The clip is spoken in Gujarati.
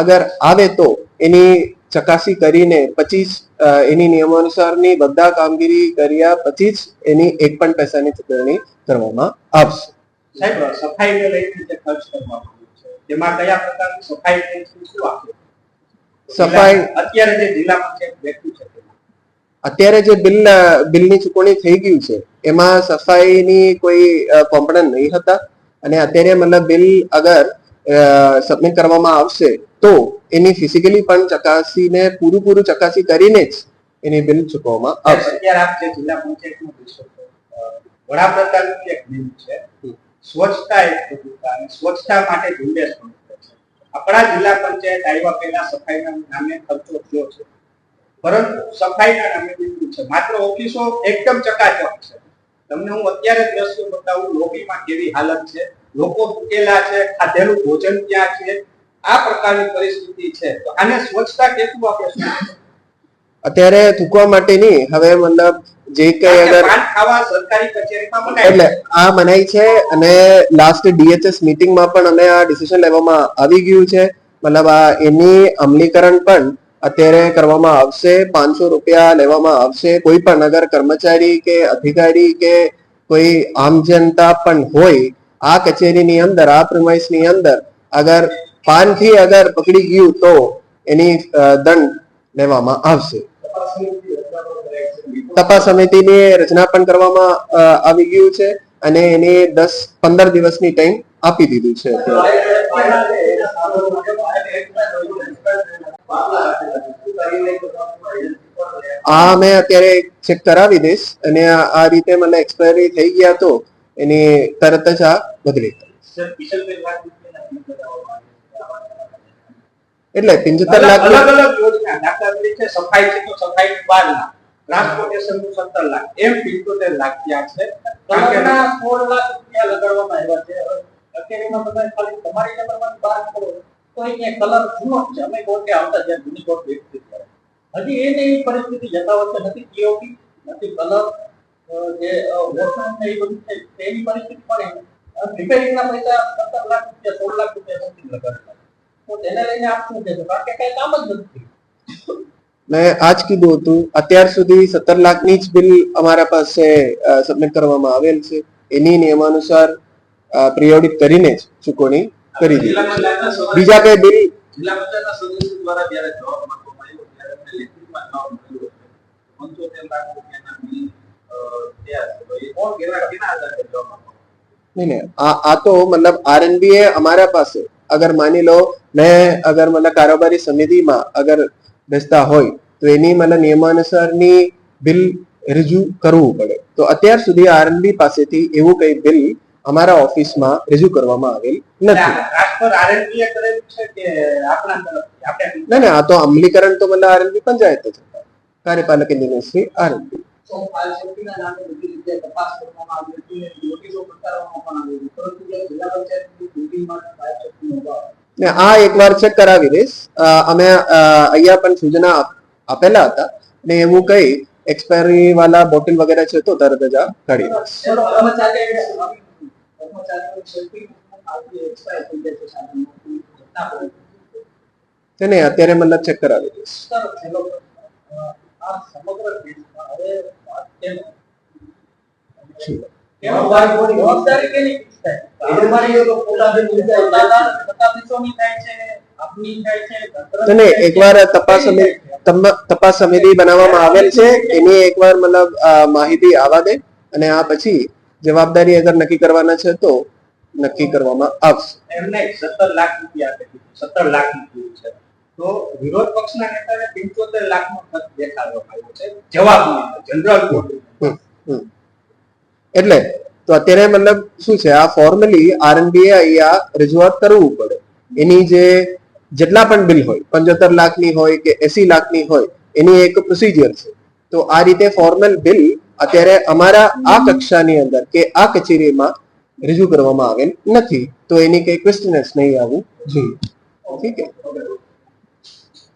અગર આવે તો એની ચકાસી કરીને પચીસ એની નિયમાનુસારની બધા કામગીરી કર્યા પછી જ એની એક પણ પૈસાની ચૂકવણી કરવામાં આવશે. સાહેબ સફાઈને લઈને જે ખર્ચ કરવામાં આવ્યો છે તેમાં કયા પ્રકારની સફાઈ શું આપે? સફાઈ અત્યારે જે જિલ્લા પંચાયત બેઠું છે અત્યારે જે બિલ બિલની ચૂકવણી થઈ ગયું છે એમાં સફાઈની કોઈ કોમ્પોનન્ટ નહીં હતા. અને અત્યારે મતલબ બિલ અગર સબમિટ કરવામાં આવશે તો એની ફિઝિકલી પણ ચકાસીને પૂરું પૂરું ચકાસી કરીને જ એની બિલ ચૂકવવામાં આવશે. અત્યારે આપ જે જિલ્લા પંચાયતનું વિષય છે, અ, વડાપ્રધાનનું એક બિલ છે સ્વચ્છતા એક પ્રભુતા અને સ્વચ્છતા માટે ઝુંબેશ પણ આપણા જિલ્લા પંચાયત આવ્યા પહેલા સફાઈના નામે ખર્ચો થયો છે. પરંતુ સફાઈના નામે બિલકુલ છે. માત્ર ઓફિસો એકદમ ચકાચક છે. તમને હું અત્યારે દ્રશ્યો બતાવું લોબીમાં કેવી હાલત છે. લોકો ભૂકેલા છે ખાધેલું ભોજન ક્યાં છે? આ પ્રકારની પરિસ્થિતિ છે. તો આને સ્વચ્છતા કેટલું આપણે અત્યારે થૂકવા માટેની હવે મતલબ જે કઈ અગર એટલે આ મનાઈ છે અને લાસ્ટ ડીએચએસ મીટિંગમાં પણ અમે આ ડિસિઝન લેવામાં આવી ગયું છે. મતલબ આ એની અમલીકરણ પણ અત્યારે કરવામાં આવશે પાંચસો રૂપિયા લેવામાં આવશે. કોઈ પણ અગર કર્મચારી કે અધિકારી કે કોઈ આમ જનતા પણ હોય આ કચેરીની અંદર, આ પ્રિમાઇસની અંદર અગર પાનથી અગર પકડી ગયું તો એની દંડ લેવામાં આવશે. તપાસ સમિતિની રચના પણ કરવામાં આવી ગયું છે અને એને દસ, પંદર દિવસની ટાઈમ આપી દીધું છે. આ મેં અત્યારે ચેક કરાવી દઈશ અને આ રીતે મને એક્સપાયરી થઈ ગયા તો એની તરત જ આ બદલી એટલે પંચોતેર લાખ અલગ અલગ યોજના દાખલા તરીકે સફાઈ છે તો સફાઈ બાર લાખ ટ્રાન્સપોર્ટેશનનું સત્તર લાખ. એમ પિંચોતેર લાખ ત્યાં છે. કારણ સોળ લાખ રૂપિયા લગાડવામાં આવ્યા છે. અત્યારેમાં બધા ખાલી તમારી નંબરમાં બાર કરો તો અહીંયા કલર જૂનો છે. અમે કોર્ટે આવતા જ્યાં જૂની કોર્ટ વ્યક્તિ હજી એ એવી પરિસ્થિતિ યથાવત વખતે નથી પીઓપી નથી કલર જે વોશમેન ને એ બધું છે. તેની પરિસ્થિતિ પણ રિપેરિંગના પૈસા સત્તર લાખ રૂપિયા સોળ લાખ રૂપિયા સમથિંગ લગાડેલા તો તેને લઈને આપ શું કહેશો? કારણ કે કઈ કામ જ નથી મેં આજ કીધું હતું અત્યાર સુધી સત્તર લાખની જ બિલ અમારા પાસે સબમિટ કરવામાં આવેલ છે. એની નિયમાનુસાર પ્રિયોડિટ કરીને જ ચૂકવણી કરી દીધી. બીજા કઈ બિલ જિલ્લા પંચાયતના સદસ્યો દ્વારા જ્યારે જવાબ માંગવામાં આવ્યો ત્યારે અમને લેખિતમાં જવાબ મળ્યો છે પંચોતેર લાખ રૂપિયાના બિલ આ આ તો મતલબ આરએનબી એ અમારા પાસે અગર માની લો મેં અગર મતલબ કારોબારી સમિતિમાં અગર બેસતા હોય તો એની મતલબ નિયમાનુસારની બિલ રજૂ કરવું પડે તો અત્યાર સુધી આરએનબી પાસેથી એવું કઈ બિલ અમારા ઓફિસમાં રજૂ કરવામાં આવેલ નથી ના ના આ તો અમલીકરણ તો મતલબ આરએનબી પંચાયત જ કાર્યપાલક શ્રી આરએનબી ફાઇલ સેફ્ટીના નામે બધી રીતે તપાસ કરવામાં આવી હતી અને નોટિસો પ્રકારવામાં પણ આવી હતી. પરંતુ જે જિલ્લા પંચાયતની મીટિંગમાં ફાઇલ સેફ્ટીનો અભાવ ને આ એકવાર ચેક કરાવી દઈશ. અમે અહીંયા પણ સૂચના આપેલા હતા. ને એવું કઈ એક્સપાયરી વાળા બોટલ વગેરે છે તો તરત જ આ કાઢી દઈશ સેફ્ટી. તેને અત્યારે મતલબ ચેક કરાવી દઈશ. આ સમગ્ર દેશમાં હવે વાત કેમ એકવાર તપાસ તપાસ સમિતિ બનાવવામાં આવેલ છે, એની એકવાર મતલબ માહિતી આવવા દે અને આ પછી જવાબદારી અગર નક્કી કરવાના છે તો નક્કી કરવામાં આવશે. એમને સત્તર લાખ રૂપિયા સત્તર લાખ રૂપિયા છે. તો વિરોધ પક્ષના નેતાને પંચોતેર લાખ નો ખર્ચ દેખાડવામાં આવ્યો છે. જવાબ જનરલ. એટલે તો અત્યારે મતલબ શું છે? આ ફોર્મલી આરએનબીએ અહીંયા રજૂઆત કરવું પડે. એની જે જેટલા પણ બિલ હોય, પંચોતેર લાખની હોય કે એસી લાખની હોય, એની એક પ્રોસિજર છે. તો આ રીતે ફોર્મલ બિલ અત્યારે અમારા આ કક્ષાની અંદર કે આ કચેરીમાં રજૂ કરવામાં આવેલ નથી. તો એની કઈ ક્વેશ્ચનસ નહીં આવવું જોઈએ. ઠીક છે?